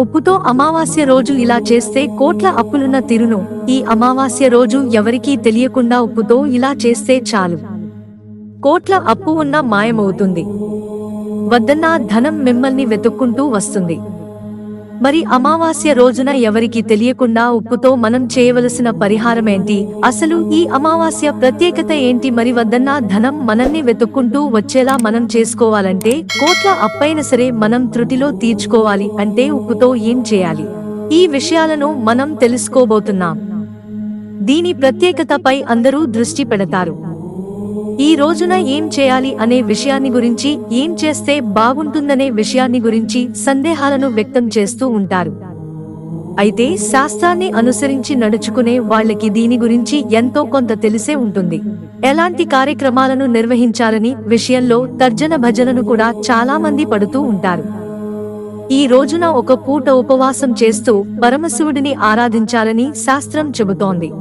ఉప్పుతో అమావాస్య రోజు ఇలా చేస్తే కోట్ల అప్పులున్న తిరును. ఈ అమావాస్య రోజు ఎవరికీ తెలియకుండా ఉప్పుతో ఇలా చేస్తే చాలు. కోట్ల అప్పు ఉన్న మాయమవుతుంది. వద్దన్నా ధనం మిమ్మల్ని వెతుక్కుంటూ వస్తుంది. మరి అమావాస్య రోజున ఎవరికి తెలియకుండా ఉప్పుతో మనం చేయవలసిన పరిహారమేంటి? అసలు ఈ అమావాస్య ప్రత్యేకత ఏంటి? మరి వద్దన్నా ధనం మనల్ని వెతుక్కుంటూ వచ్చేలా మనం చేసుకోవాలంటే కోట్ల అప్పైన సరే మనం త్రుటిలో తీర్చుకోవాలి అంటే ఉప్పుతో ఏం చేయాలి? ఈ విషయాలను మనం తెలుసుకోబోతున్నాం. దీని ప్రత్యేకతపై అందరూ దృష్టి పెడతారు. ఈ రోజున ఏం చేయాలి అనే విషయాన్ని గురించి ఏం చేస్తే బాగుంటుందనే విషయాన్ని గురించి సందేహాలను వ్యక్తం చేస్తూ ఉంటారు. అయితే శాస్త్రాన్ని అనుసరించి నడుచుకునే వాళ్ళకి దీని గురించి ఎంతో కొంత తెలిసే ఉంటుంది. ఎలాంటి కార్యక్రమాలను నిర్వహించాలని విషయంలో తర్జన భజనను కూడా చాలా మంది పడుతూ ఉంటారు. ఈ రోజున ఒక పూట ఉపవాసం చేస్తూ పరమశివుడిని ఆరాధించాలని శాస్త్రం చెబుతోంది.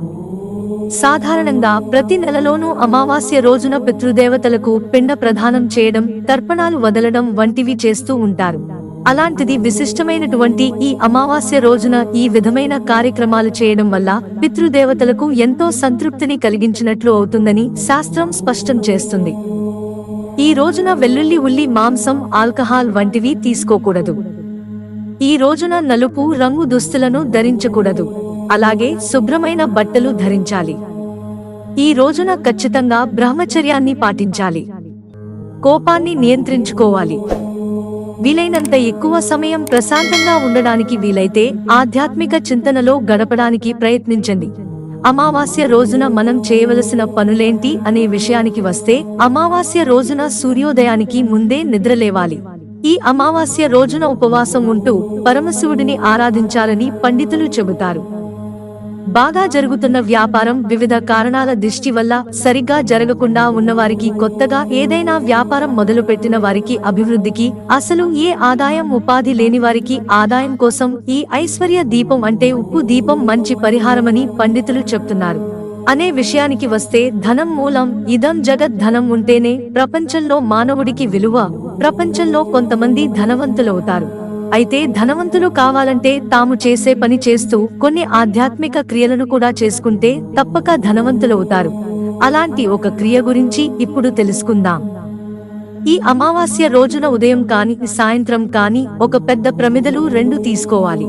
సాధారణంగా ప్రతి నెలలోనూ అమావాస్య రోజున పితృదేవతలకు పిండ ప్రదానం చేయడం తర్పణాలు వదలడం వంటివి చేస్తూ ఉంటారు. అలాంటిది విశిష్టమైనటువంటి ఈ అమావాస్య రోజున ఈ విధమైన కార్యక్రమాలు చేయడం వల్ల పితృదేవతలకు ఎంతో సంతృప్తిని కలిగించినట్లు అవుతుందని శాస్త్రం స్పష్టం చేస్తుంది. ఈ రోజున వెల్లుల్లి ఉల్లి మాంసం ఆల్కహాల్ వంటివి తీసుకోకూడదు. ఈ రోజున నలుపు రంగు దుస్తులను ధరించకూడదు. అలాగే శుభ్రమైన బట్టలు ధరించాలి. ఈ రోజున ఖచ్చితంగా బ్రహ్మచర్యాన్ని పాటించాలి. కోపాన్ని నియంత్రించుకోవాలి. వీలైనంత ఎక్కువ సమయం ప్రశాంతంగా ఉండడానికి వీలైతే ఆధ్యాత్మిక చింతనలో గడపడానికి ప్రయత్నించండి. అమావాస్య రోజున మనం చేయవలసిన పనులేంటి అనే విషయానికి వస్తే అమావాస్య రోజున సూర్యోదయానికి ముందే నిద్రలేవాలి. ఈ అమావాస్య రోజున ఉపవాసం ఉంటూ పరమశివుడిని ఆరాధించాలని పండితులు చెబుతారు. బాగా జరుగుతున్న వ్యాపారం వివిధ కారణాల దృష్టి వల్ల సరిగ్గా జరగకుండా ఉన్నవారికి కొత్తగా ఏదైనా వ్యాపారం మొదలుపెట్టిన వారికి అభివృద్ధికి అసలు ఏ ఆదాయం ఉపాధి లేని వారికి ఆదాయం కోసం ఈ ఐశ్వర్య దీపం అంటే ఉప్పు దీపం మంచి పరిహారమని పండితులు చెప్తున్నారు. అనే విషయానికి వస్తే ధనం మూలం ఇదం జగత్ ధనం ఉంటేనే ప్రపంచంలో మానవుడికి విలువ ప్రపంచంలో కొంతమంది ధనవంతులవుతారు. అయితే ధనవంతులు కావాలంటే తాము చేసే పని చేస్తూ కొన్ని ఆధ్యాత్మిక క్రియలను కూడా చేసుకుంటే తప్పక ధనవంతులవుతారు అలాంటి ఒక క్రియ గురించి ఇప్పుడు తెలుసుకుందాం. ఈ అమావాస్య రోజున ఉదయం కాని సాయంత్రం కాని ఒక పెద్ద ప్రమిదలు రెండు తీసుకోవాలి.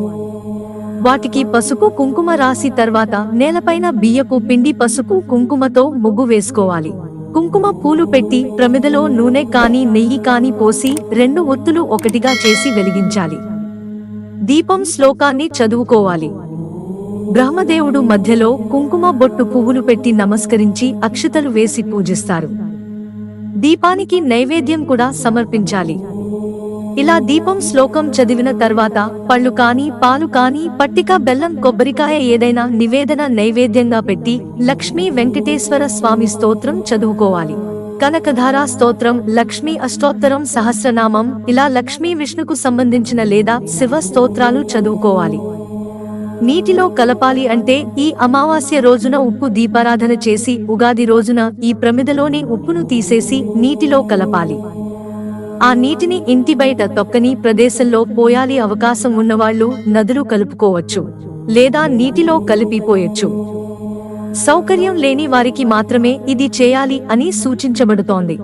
వాటికి పసుపు కుంకుమ రాసి తర్వాత నేలపైన బియ్యపు పిండి పసుపు కుంకుమతో ముగ్గు వేసుకోవాలి. కుంకుమ పూలు పెట్టి ప్రమిదలో నూనె కాని నెయ్యి కాని పోసి రెండు ఒత్తులు ఒకటిగా చేసి వెలిగించాలి. దీపం శ్లోకాన్ని చదువుకోవాలి. బ్రహ్మదేవుడు మధ్యలో కుంకుమ బొట్టు పువ్వులు పెట్టి నమస్కరించి అక్షతలు వేసి పూజిస్తారు. దీపానికి నైవేద్యం కూడా సమర్పించాలి. ఇలా దీపం శ్లోకం చదివిన తర్వాత పళ్ళు కాని పాలు కాని పట్టిక బెల్లం కొబ్బరికాయ ఏదైనా నివేదన నైవేద్యంగా పెట్టి లక్ష్మీ వెంకటేశ్వర స్వామి స్తోత్రం చదువుకోవాలి. కనకధార స్తోత్రం లక్ష్మీ అష్టోత్తరం సహస్రనామం ఇలా లక్ష్మీ విష్ణుకు సంబంధించిన లేదా శివ స్తోత్రాలు చదువుకోవాలి. నీటిలో కలపాలి అంటే ఈ అమావాస్య రోజున ఉప్పు దీపారాధన చేసి ఉగాది రోజున ఈ ప్రమిదలోని ఉప్పును తీసేసి నీటిలో కలపాలి. ఆ నీటిని ఇంటి బయట తొక్కని ప్రదేశంలో పోయాలి అవకాశం ఉన్నవాళ్ళు నదులు కలుపుకోవచ్చు లేదా నీటిలో కలిపిపోయొచ్చు. సౌకర్యం లేని వారికి మాత్రమే ఇది చేయాలి అని సూచించబడుతోంది.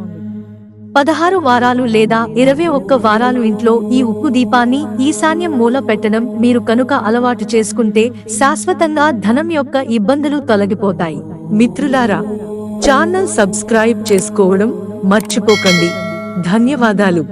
పదహారు వారాలు లేదా ఇరవై ఒక్క వారాలు ఇంట్లో ఈ ఉప్పు దీపాన్ని ఈశాన్యం మూల పెట్టడం మీరు కనుక అలవాటు చేసుకుంటే శాశ్వతంగా ధనం యొక్క ఇబ్బందులు తొలగిపోతాయి. మిత్రులారా ఛానల్ సబ్స్క్రైబ్ చేసుకోవడం మర్చిపోకండి. ధన్యవాదాలు.